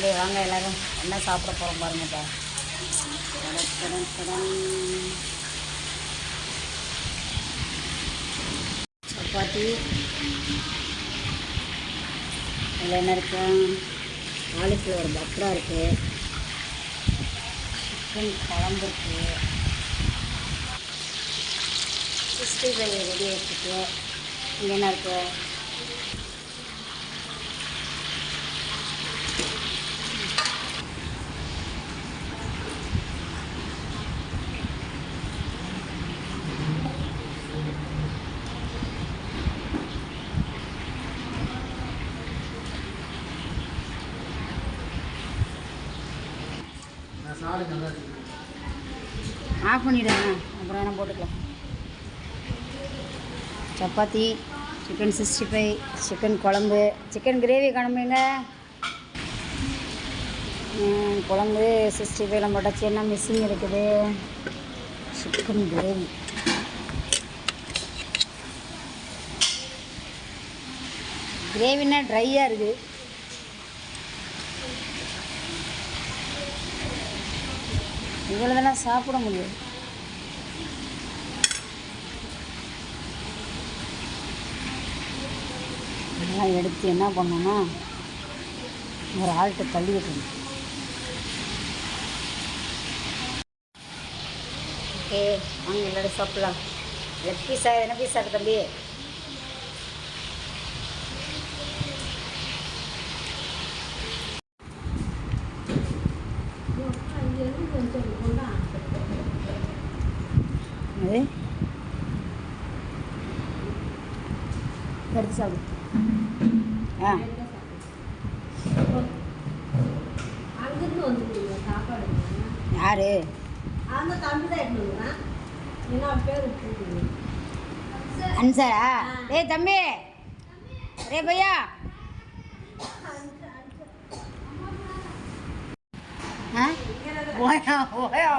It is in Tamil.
நண்பர்களே வாங்க எல்லோரும். என்ன சாப்பிட போகிறோம் பாருங்கப்பா சப்பாத்தி. அதில் என்ன இருக்கு? காலிஃப்ளவர் பக்ரா இருக்குது சிக்கன் குழம்பு இருக்குது சிக்ஸ்டி ஃபைவ் ரெடி ஆகிட்டு இங்கே என்ன ஆஃப் பண்ணிவிடுங்க அப்புறம் என்ன போட்டுக்கலாம். Chapati chicken sixty five chicken குழம்பு. சிக்கன் கிரேவி கிளம்புங்க குழம்பு சிக்ஸ்டி ஃபைவ்லாம் போட்டாச்சு. என்ன மிஸ்ஸிங் இருக்குது? சிக்கன் கிரேவி கிரேவினா ட்ரையாக இருக்குது. இவ்வளோ சாப்பிட முடியும். இதெல்லாம் எடுத்து என்ன பண்ணணும்னா ஒரு ஆள்கிட்ட தள்ளி வைக்கணும். ஓகே வாங்க எல்லாரும் சாப்பிடலாம். லெக் பீஸா என்ன பீஸா இருக்கு தம்பி? அது. எடுத்து சாப்பிடு. ஆ. யாரு? அன்சாரா ஏய் தம்பி. ரே பையா. ஆ? ஓயா ஓயா.